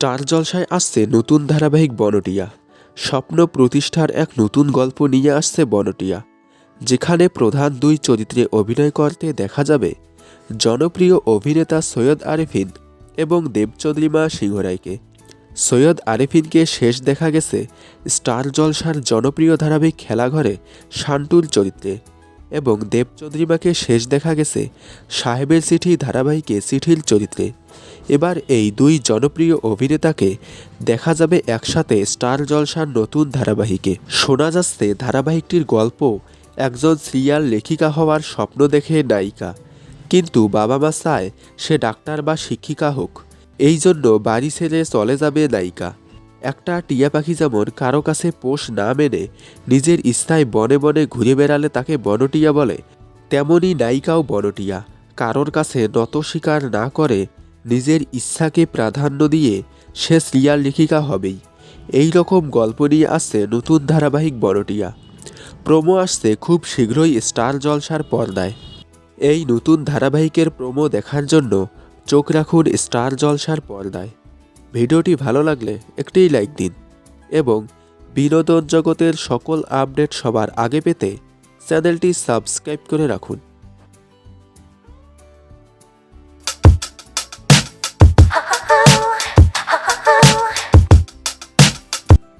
Star জলসায় আসছে নতুন ধারাবাহিক বনটিয়া। স্বপ্ন প্রতিষ্ঠার এক নতুন গল্প নিয়ে আসছে বনটিয়া। যেখানে প্রধান দুই চরিত্রে অভিনয় করতে দেখা যাবে জনপ্রিয় অভিনেতা সৈয়দ আরেফিন এবং দেবচন্দ্রিমা সিংহরায়কে। সৈয়দ আরেফিনকে শেষ দেখা গেছে স্টার জলসার জনপ্রিয় ধারাবাহিক খেলাঘরে শান্তুর চরিত্রে এবং দেবচন্দ্রিমাকে শেষ দেখা গেছে সাহেবের চিঠি ধারাবাহিকে চিঠির চরিত্রে। এবার এই দুই জনপ্রিয় অভিনেতাকে দেখা যাবে একসাথে স্টার জলসার নতুন ধারাবাহিকে। শোনা যাচ্ছে ধারাবাহিকটির গল্প, একজন সিরিয়াল লেখিকা হওয়ার স্বপ্ন দেখে নায়িকা। কিন্তু বাবা মা চায় সে ডাক্তার বা শিক্ষিকা হোক। এই জন্য বাড়ি ছেড়ে চলে যাবে নায়িকা। একটা টিয়া পাখি যেমন কারও কাছে পোষ না মেনে নিজের ইচ্ছায় বনে বনে ঘুরে বেড়ালে তাকে বনটিয়া বলে তেমনই নায়িকাও বনটিয়া। কারোর কাছে নত স্বীকার না করে নিজের ইচ্ছাকে প্রাধান্য দিয়ে সে সিরিয়াল লেখিকা হবেই। এই রকম গল্প নিয়ে আসছে নতুন ধারাবাহিক বনটিয়া প্রোমো আসছে খুব শীঘ্রই স্টার জলসার পর্দায়। এই নতুন ধারাবাহিকের প্রোমো দেখার জন্য চোখ রাখুন স্টার জলসার পর্দায়। ভিডিওটি ভালো লাগলে একটি লাইক দিন এবং বিনোদন জগতের সকল আপডেট সবার আগে পেতে চ্যানেলটি সাবস্ক্রাইব করে রাখুন।